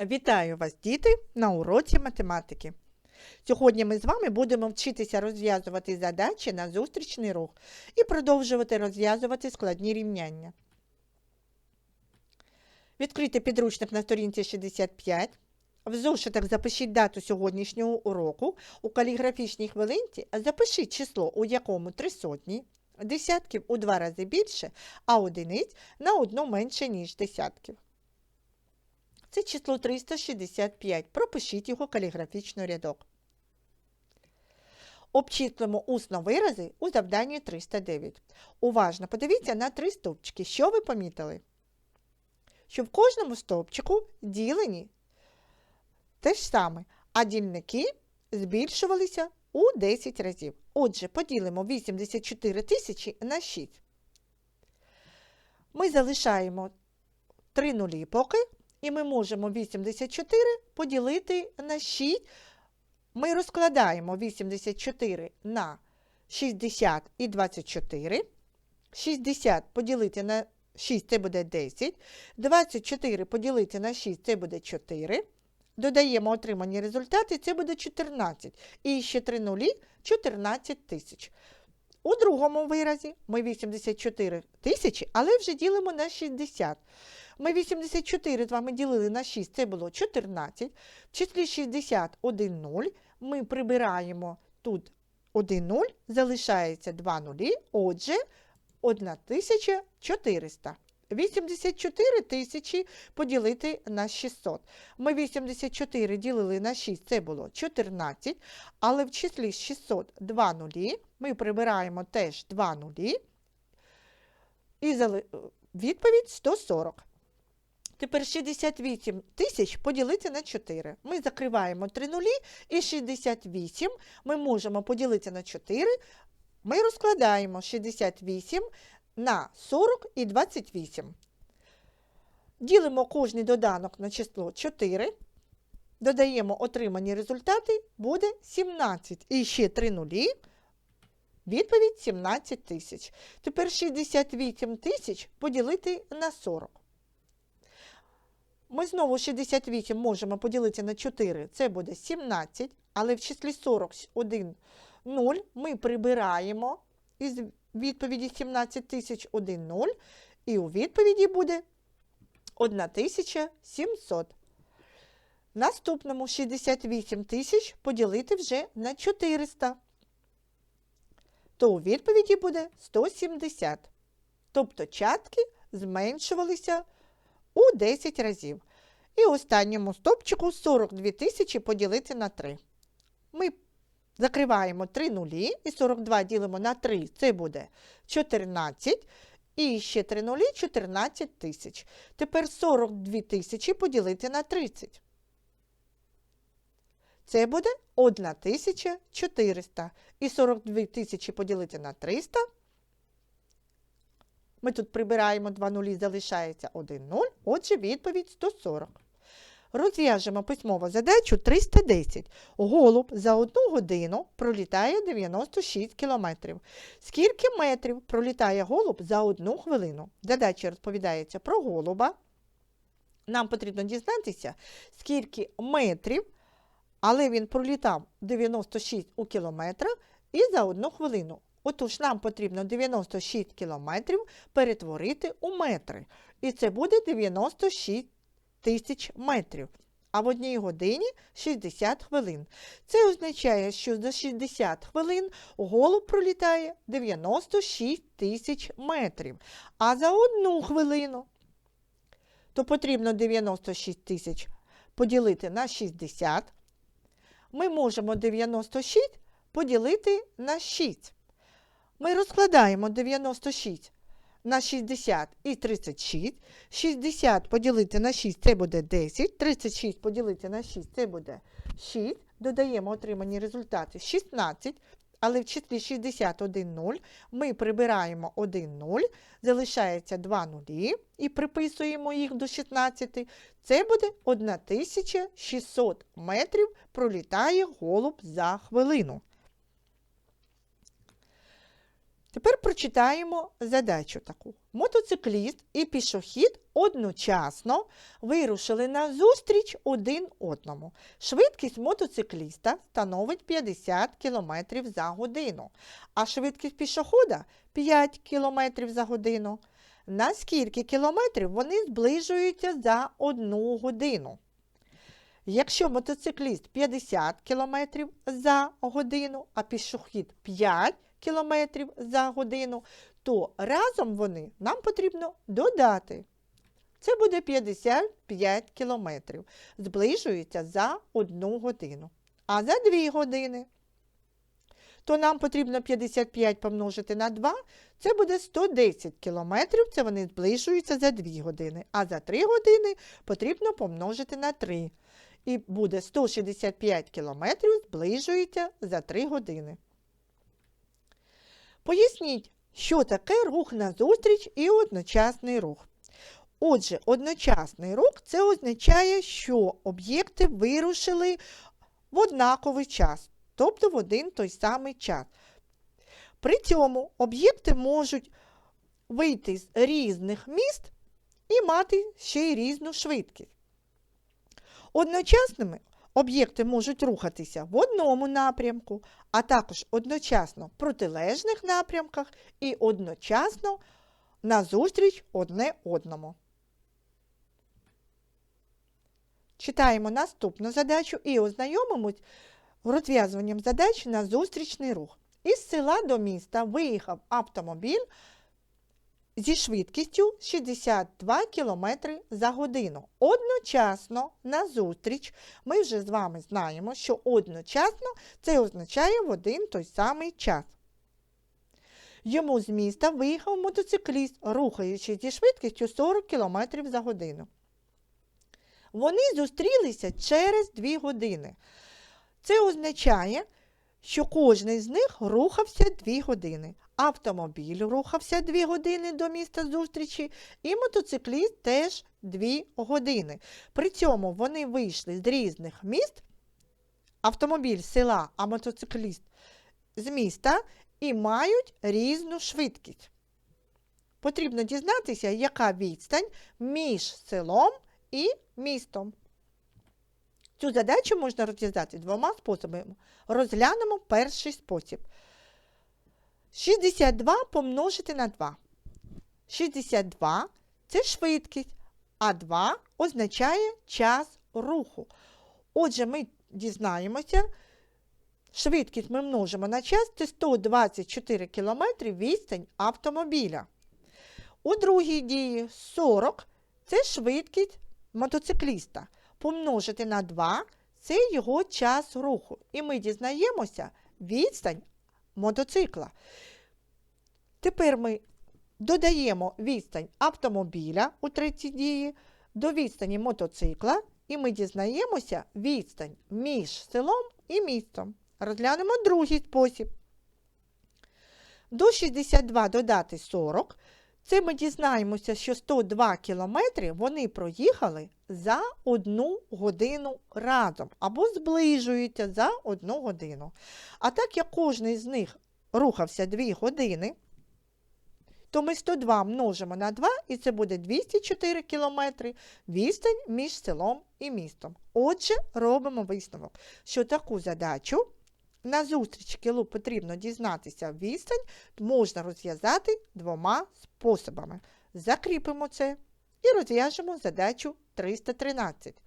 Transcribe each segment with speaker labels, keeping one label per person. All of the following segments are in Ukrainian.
Speaker 1: Вітаю вас, діти, на уроці математики. Сьогодні ми з вами будемо вчитися розв'язувати задачі на зустрічний рух і продовжувати розв'язувати складні рівняння. Відкрийте підручник на сторінці 65. В зошитах запишіть дату сьогоднішнього уроку. У каліграфічній хвилинці запишіть число, у якому три сотні, десятків у два рази більше, а одиниць на одну менше, ніж десятків. Це число 365. Пропишіть його каліграфічно рядок. Обчислимо усно вирази у завданні 309. Уважно подивіться на три стовпчики. Що ви помітили? Що в кожному стовпчику ділені те ж саме, а дільники збільшувалися у 10 разів. Отже, поділимо 84 тисячі на 6. Ми залишаємо 3 нулі поки, і ми можемо 84 поділити на 6. Ми розкладаємо 84 на 60 і 24. 60 поділити на 6 це буде 10. 24 поділити на 6 це буде 4. Додаємо отримані результати, це буде 14. І ще 3 нулі 14 тисяч. У другому виразі ми 84 тисячі, але вже ділимо на 60. Ми 84 з вами ділили на 6, це було 14. В числі 60 1 0. Ми прибираємо тут 1 0, залишається 2 нулі, отже, 1400. 84 тисячі поділити на 600. Ми 84 ділили на 6, це було 14, але в числі 600 2 нулі, ми прибираємо теж 2 нулі, і відповідь 140. Тепер 68 тисяч поділити на 4. Ми закриваємо 3 нулі і 68 ми можемо поділити на 4. Ми розкладаємо 68 на 40 і 28. Ділимо кожний доданок на число 4. Додаємо отримані результати, буде 17. І ще 3 нулі. Відповідь 17 тисяч. Тепер 68 тисяч поділити на 40. Ми знову 68 можемо поділити на 4, це буде 17, але в числі 41 0 ми прибираємо із відповіді 17 тисяч 1 0, і у відповіді буде 1700. Наступному 68 тисяч поділити вже на 400, то у відповіді буде 170. Тобто частки зменшувалися у 10 разів. І останньому стопчику 42 тисячі поділити на 3. Ми закриваємо 3 нулі і 42 ділимо на 3, це буде 14. І ще 3 нулі 14 тисяч. Тепер 42 тисячі поділити на 30. Це буде 1400. І 42 тисячі поділити на 300. Ми тут прибираємо 2 нулі, залишається 1 0. Отже, відповідь 140. Розв'яжемо письмову задачу 310. Голуб за одну годину пролітає 96 кілометрів. Скільки метрів пролітає голуб за одну хвилину? Задача розповідається про голуба. Нам потрібно дізнатися, скільки метрів, але він пролітав 96 у кілометрах і за одну хвилину. Отож, нам потрібно 96 кілометрів перетворити у метри. І це буде 96 тисяч метрів. А в одній годині 60 хвилин. Це означає, що за 60 хвилин голуб пролітає 96 тисяч метрів. А за одну хвилину то потрібно 96 тисяч поділити на 60. Ми можемо 96 поділити на 6. Ми розкладаємо 96 на 60 і 36. 60 поділити на 6 це буде 10. 36 поділити на 6 це буде 6. Додаємо отримані результати 16. Але в числі 61 0 ми прибираємо 1 0, залишається 2 нулі і приписуємо їх до 16. Це буде 1600 метрів пролітає голуб за хвилину. Тепер прочитаємо задачу таку. Мотоцикліст і пішохід одночасно вирушили на зустріч один одному. Швидкість мотоцикліста становить 50 км за годину, а швидкість пішохода 5 км за годину. На скільки кілометрів вони зближуються за одну годину? Якщо мотоцикліст 50 км за годину, а пішохід 5 км за годину, то разом вони нам потрібно додати. Це буде 55 км. Зближуються за одну годину. А за 2 години, то нам потрібно 55 помножити на 2, це буде 110 км, це вони зближуються за 2 години. А за 3 години потрібно помножити на 3. І буде 165 км зближується за 3 години. Поясніть, що таке рух назустріч і одночасний рух. Отже, одночасний рух це означає, що об'єкти вирушили в однаковий час, тобто в один той самий час. При цьому об'єкти можуть вийти з різних міст і мати ще й різну швидкість. Одночасними об'єкти можуть рухатися в одному напрямку, а також одночасно в протилежних напрямках і одночасно назустріч одне одному. Читаємо наступну задачу і ознайомимось розв'язуванням задач на зустрічний рух. Із села до міста виїхав автомобіль зі швидкістю 62 км за годину. Одночасно на зустріч ми вже з вами знаємо, що одночасно це означає в один той самий час. Йому з міста виїхав мотоцикліст, рухаючись зі швидкістю 40 км за годину. Вони зустрілися через 2 години. Це означає, що кожен з них рухався 2 години. Автомобіль рухався 2 години до міста зустрічі, і мотоцикліст теж 2 години. При цьому вони вийшли з різних міст, автомобіль села, а мотоцикліст з міста, і мають різну швидкість. Потрібно дізнатися, яка відстань між селом і містом. Цю задачу можна розв'язати двома способами. Розглянемо перший спосіб. 62 помножити на 2. 62 це швидкість, а 2 означає час руху. Отже, ми дізнаємося, швидкість ми множимо на час це 124 км відстань автомобіля. У другій дії 40 це швидкість мотоцикліста. Помножити на 2 це його час руху. І ми дізнаємося відстань мотоцикла. Тепер ми додаємо відстань автомобіля у третій дії до відстані мотоцикла, і ми дізнаємося відстань між селом і містом. Розглянемо другий спосіб. До 62 додати 40. Це ми дізнаємося, що 102 кілометри вони проїхали за одну годину разом або зближуються за одну годину. А так як кожен з них рухався 2 години, то ми 102 множимо на 2, і це буде 204 кілометри відстань між селом і містом. Отже, робимо висновок, що таку задачу на зустріч кілу потрібно дізнатися відстань, можна розв'язати двома способами. Закріпимо це і розв'яжемо задачу 313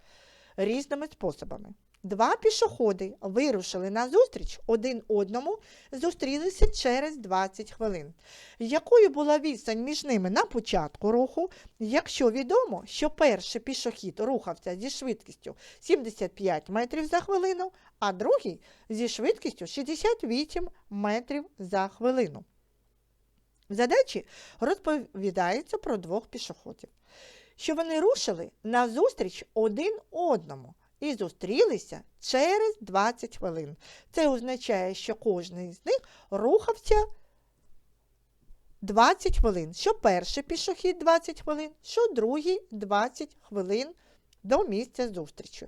Speaker 1: різними способами. Два пішоходи вирушили на зустріч один одному, зустрілися через 20 хвилин. Якою була відстань між ними на початку руху, якщо відомо, що перший пішохід рухався зі швидкістю 75 метрів за хвилину, а другий зі швидкістю 68 метрів за хвилину. В задачі розповідається про двох пішоходів, що вони рушили на зустріч один одному і зустрілися через 20 хвилин. Це означає, що кожен з них рухався 20 хвилин. Що перший пішохід 20 хвилин, що другий 20 хвилин до місця зустрічі.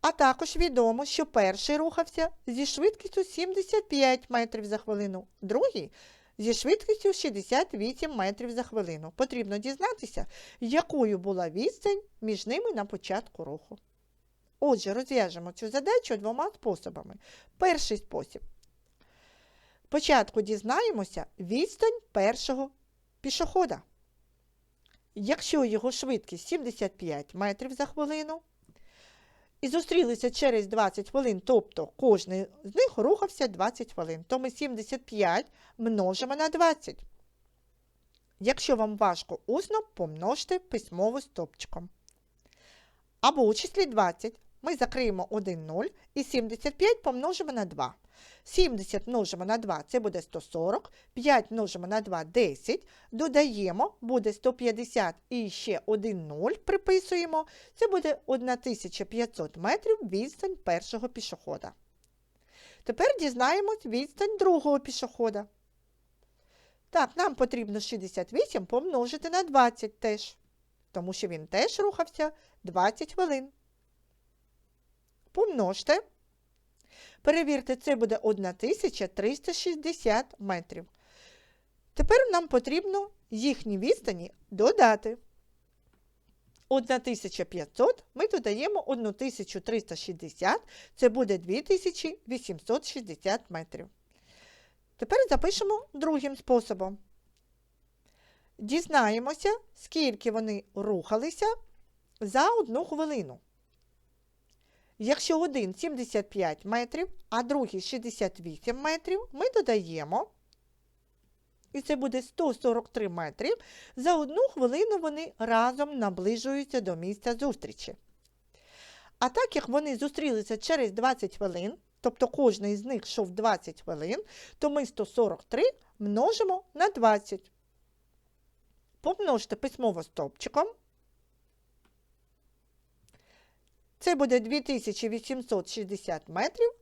Speaker 1: А також відомо, що перший рухався зі швидкістю 75 метрів за хвилину, другий зі швидкістю 68 метрів за хвилину. Потрібно дізнатися, якою була відстань між ними на початку руху. Отже, розв'яжемо цю задачу двома способами. Перший спосіб. Спочатку дізнаємося відстань першого пішохода. Якщо його швидкість 75 метрів за хвилину, і зустрілися через 20 хвилин, тобто кожний з них рухався 20 хвилин, то ми 75 множимо на 20. Якщо вам важко усно, помножте письмово стопчиком. Або у числі 20 ми закриємо 1 0 і 75 помножимо на 2. 70 множимо на 2 це буде 140, 5 множимо на 2 10, додаємо, буде 150 і ще 1 0 приписуємо, це буде 1500 метрів відстань першого пішохода. Тепер дізнаємось відстань другого пішохода. Так, нам потрібно 68 помножити на 20 теж, тому що він теж рухався 20 хвилин. Помножте. Перевірте, це буде 1360 метрів. Тепер нам потрібно їхні відстані додати. 1500 ми додаємо 1360, це буде 2860 метрів. Тепер запишемо другим способом. Дізнаємося, скільки вони рухалися за одну хвилину. Якщо один 75 метрів, а другий 68 метрів, ми додаємо, і це буде 143 метрів, за одну хвилину вони разом наближуються до місця зустрічі. А так як вони зустрілися через 20 хвилин, тобто кожний з них йшов 20 хвилин, то ми 143 множимо на 20. Помножте письмово стовпчиком. Це буде 2860 метрів,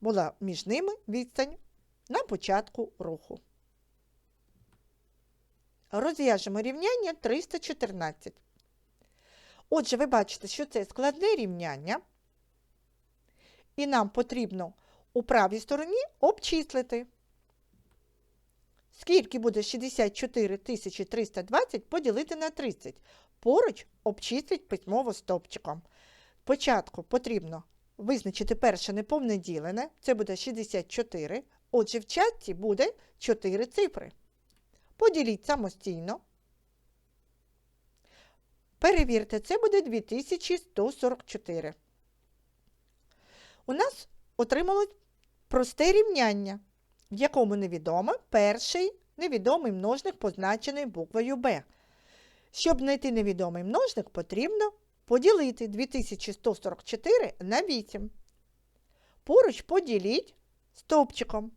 Speaker 1: була між ними відстань на початку руху. Розв'яжемо рівняння 314. Отже, ви бачите, що це складне рівняння, і нам потрібно у правій стороні обчислити. Скільки буде 64 320 поділити на 30. Поруч обчисліть письмово стопчиком. Спочатку потрібно визначити перше неповне ділене, це буде 64. Отже, в чатці буде 4 цифри. Поділіть самостійно. Перевірте, це буде 2144. У нас отрималось просте рівняння, в якому невідомо перший невідомий множник позначений буквою Б. Щоб знайти невідомий множник, потрібно поділити 2144 на 8. Поруч поділіть стовпчиком.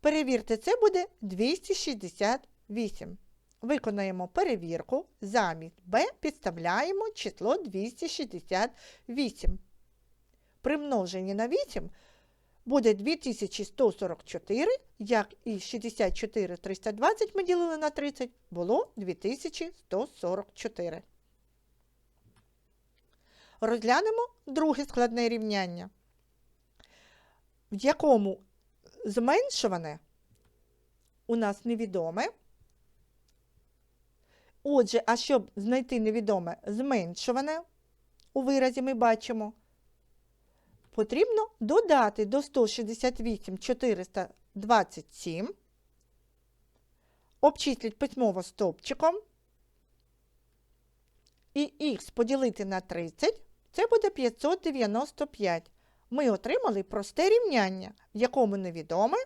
Speaker 1: Перевірте, це буде 268. Виконаємо перевірку. Замість b підставляємо число 268. При множенні на 8 буде 2144, як і 64 320 ми ділили на 30, було 2144. Розглянемо друге складне рівняння, в якому зменшуване у нас невідоме. Отже, а щоб знайти невідоме зменшуване, у виразі ми бачимо, потрібно додати до 168 427, обчисліть письмово стовпчиком, і х поділити на 30, це буде 595. Ми отримали просте рівняння, в якому невідоме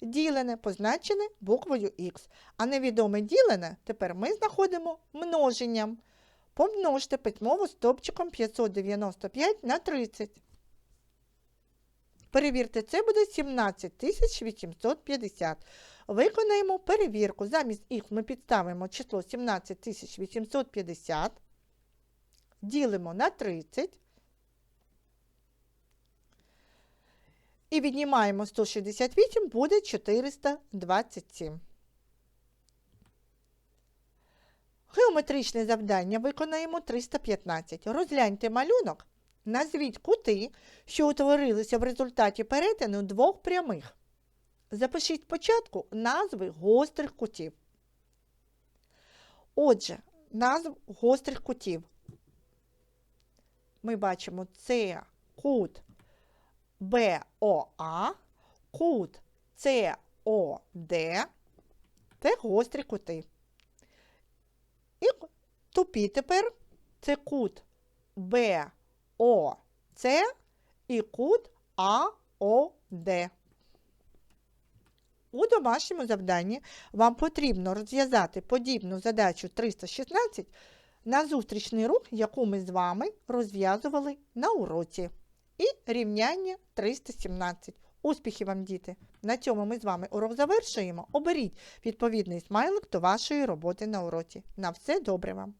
Speaker 1: ділене позначене буквою Х. А невідоме ділене тепер ми знаходимо множенням. Помножте письмово стопчиком 595 на 30. Перевірте, це буде 17850. Виконаємо перевірку. Замість Х ми підставимо число 17850. Ділимо на 30. І віднімаємо 168, буде 427. Геометричне завдання виконаємо 315. Розгляньте малюнок. Назвіть кути, що утворилися в результаті перетину двох прямих. Запишіть спочатку назви гострих кутів. Отже, назв гострих кутів. Ми бачимо це кут БОА, кут СОД. Це гострі кути. І тупі тепер це кут БОЦ і кут АОД. У домашньому завданні вам потрібно розв'язати подібну задачу 316 на зустрічний рух, яку ми з вами розв'язували на уроці. І рівняння 317. Успіхів вам, діти! На цьому ми з вами урок завершуємо. Оберіть відповідний смайлик до вашої роботи на уроці. На все добре вам!